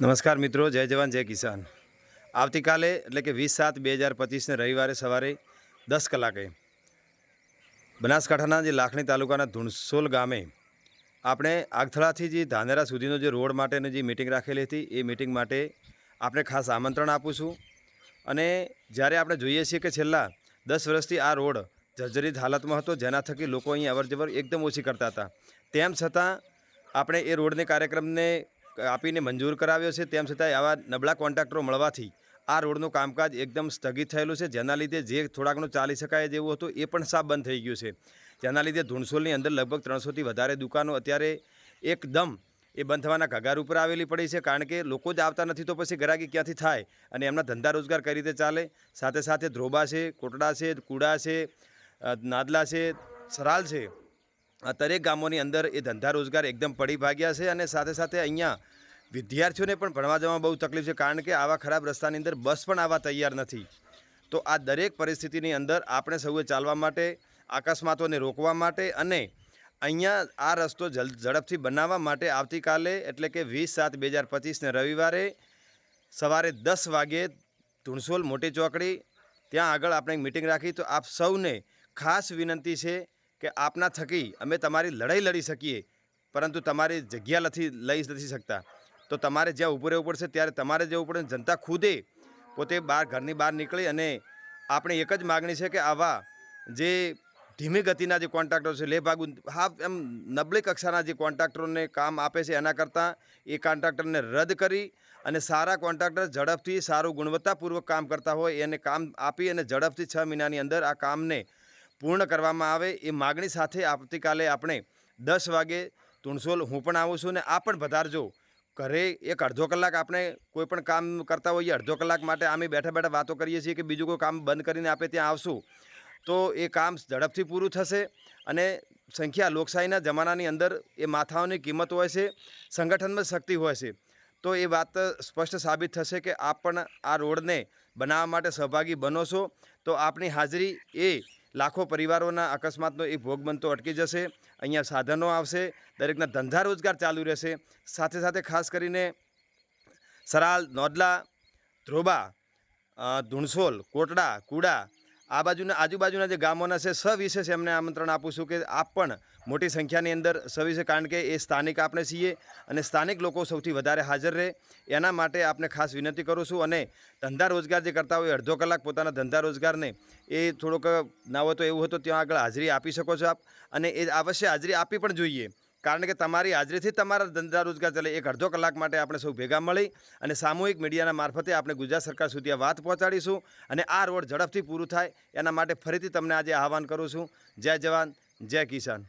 નમસ્કાર મિત્રો, જય જવાન, જય કિસાન. આવતીકાલે, એટલે કે વીસ સાત બે હજાર પચીસને રવિવારે સવારે દસ કલાકે બનાસકાંઠાના જે લાખણી તાલુકાના ધુણસોલ ગામે આપણે આગથળાથી જે ધાનેરા સુધીનો જે રોડ માટેની જે મિટિંગ રાખેલી હતી, એ મિટિંગ માટે આપણે ખાસ આમંત્રણ આપું છું. અને જ્યારે આપણે જોઈએ છીએ કે છેલ્લા દસ વર્ષથી આ રોડ જર્જરિત હાલતમાં હતો, જેના થકી લોકો અહીં અવરજવર એકદમ ઓછી કરતા હતા. તેમ છતાં આપણે એ રોડને કાર્યક્રમને આપીને મંજૂર કરાવ્યો છે. તેમ છતાંય આવા નબળા કોન્ટ્રાક્ટરો મળવાથી આ રોડનું કામકાજ એકદમ સ્થગિત થયેલું છે. જેના લીધે જે થોડાકનું ચાલી શકાય જેવું હતું એ પણ સાફ બંધ થઈ ગયું છે. જેના લીધે ધૂણસોલની અંદર લગભગ ત્રણસોથી વધારે દુકાનો અત્યારે એકદમ એ બંધ થવાના ઘગાર ઉપર આવેલી પડી છે. કારણ કે લોકો જ આવતા નથી તો પછી ગરાગી ક્યાંથી થાય? અને એમના ધંધા રોજગાર કઈ રીતે ચાલે? સાથે સાથે ધ્રોબા છે, કોટડા છે, કુડા છે નાદલા છે, સરાલ છે. દરેક ગામોની અંદર એ ધંધા રોજગાર એકદમ પડી ભાગ્યા છે અને સાથે સાથે અહીંયા વિદ્યાર્થીઓને પણ ભણવા જવામાં બહુ તકલીફ છે કારણ કે આવા ખરાબ રસ્તાની અંદર બસ પણ આવવા તૈયાર નથી. તો આ દરેક પરિસ્થિતિની અંદર આપણે સૌએ ચાલવા માટે અકસ્માતોને રોકવા માટે અને અહીંયા આ રસ્તો જલ, ઝડપથી બનાવવા માટે આવતીકાલે એટલે કે વીસ સાત બે હજાર પચીસને રવિવારે સવારે દસ વાગ્યે ધુણસોલ મોટી ચોકડી, ત્યાં આગળ આપણે એક મિટિંગ રાખી. તો આપ સૌને ખાસ વિનંતી છે કે આપના થકી અમે તમારી લડાઈ લડી શકીએ, પરંતુ તમારી જગ્યા નથી લઈ નથી શકતા. તો તમારે જ્યાં ઊભું રહેવું પડશે ત્યારે તમારે જવું પડે જનતા ખુદે પોતે બહાર ઘરની બહાર નીકળી અને આપણે એક જ માગણી છે કે આવા જે ધીમી ગતિના જે કોન્ટ્રાક્ટરો છે, લે ભાગુ હા એમ નબળી કક્ષાના જે કોન્ટ્રાક્ટરોને કામ આપે છે, એના કરતાં એ કોન્ટ્રાક્ટરને રદ કરી અને સારા કોન્ટ્રાક્ટર ઝડપથી સારું ગુણવત્તાપૂર્વક કામ કરતા હોય, એને કામ આપી અને ઝડપથી છ મહિનાની અંદર આ કામને પૂર્ણ કરવામાં આવે એ માગણી સાથે આવતીકાલે આપણે દસ વાગે તુણસોલ હું પણ આવું છું ને આ પણ વધારજો ઘરે એક અડધો કલાક આપણે કોઈ પણ કામ કરતા હોઈએ અડધો કલાક માટે અમે બેઠા બેઠા વાતો કરીએ છીએ કે બીજું કોઈ કામ બંધ કરીને આપણે ત્યાં આવશું. તો એ કામ ઝડપથી પૂરું થશે અને સંખ્યા લોકશાહીના જમાનાની અંદર એ માથાઓની કિંમત હોય છે, સંગઠનમાં શક્તિ હોય છે. તો એ વાત સ્પષ્ટ સાબિત થશે કે આપ પણ આ રોડને બનાવવા માટે સહભાગી બનો છો. તો આપની હાજરી એ લાખો પરિવારોના અકસ્માતનો એક ભોગ બનતો અટકી જશે. અહીંયા સાધનો આવશે, દરેકના ધંધા રોજગાર ચાલુ રહેશે. સાથે સાથે ખાસ કરીને સરાલ નોદલા ધ્રોબા ધુણસોલ, કોટડા, કુડા આ બાજુના આજુબાજુના જે ગામોના છે સવિશેષ એમને આમંત્રણ આપું છું કે આપ પણ મોટી સંખ્યાની અંદર સવિશે કારણ કે એ સ્થાનિક આપણે છીએ અને સ્થાનિક લોકો સૌથી વધારે હાજર રહે, એના માટે આપને ખાસ વિનંતી કરું છું અને ધંધા રોજગાર જે કરતા હોય, અડધો કલાક પોતાના ધંધા રોજગારને એ થોડોક, ના હોય તો એવું હોય તો ત્યાં આગળ હાજરી આપી શકો છો આપ અને એ અવશ્ય હાજરી આપવી પણ જોઈએ. કારણ કે તમારી હાજરીથી તમારા ધંધા રોજગાર ચાલે. એક અડધો કલાક માટે આપણે સૌ ભેગા મળી અને સામૂહિક મીડિયાના મારફતે આપણે ગુજરાત સરકાર સુધી આ વાત પહોંચાડીશું અને આ રોડ ઝડપથી પૂરું થાય. એના માટે ફરીથી તમને આજે આહવાન કરું છું. જય જવાન, જય કિસાન.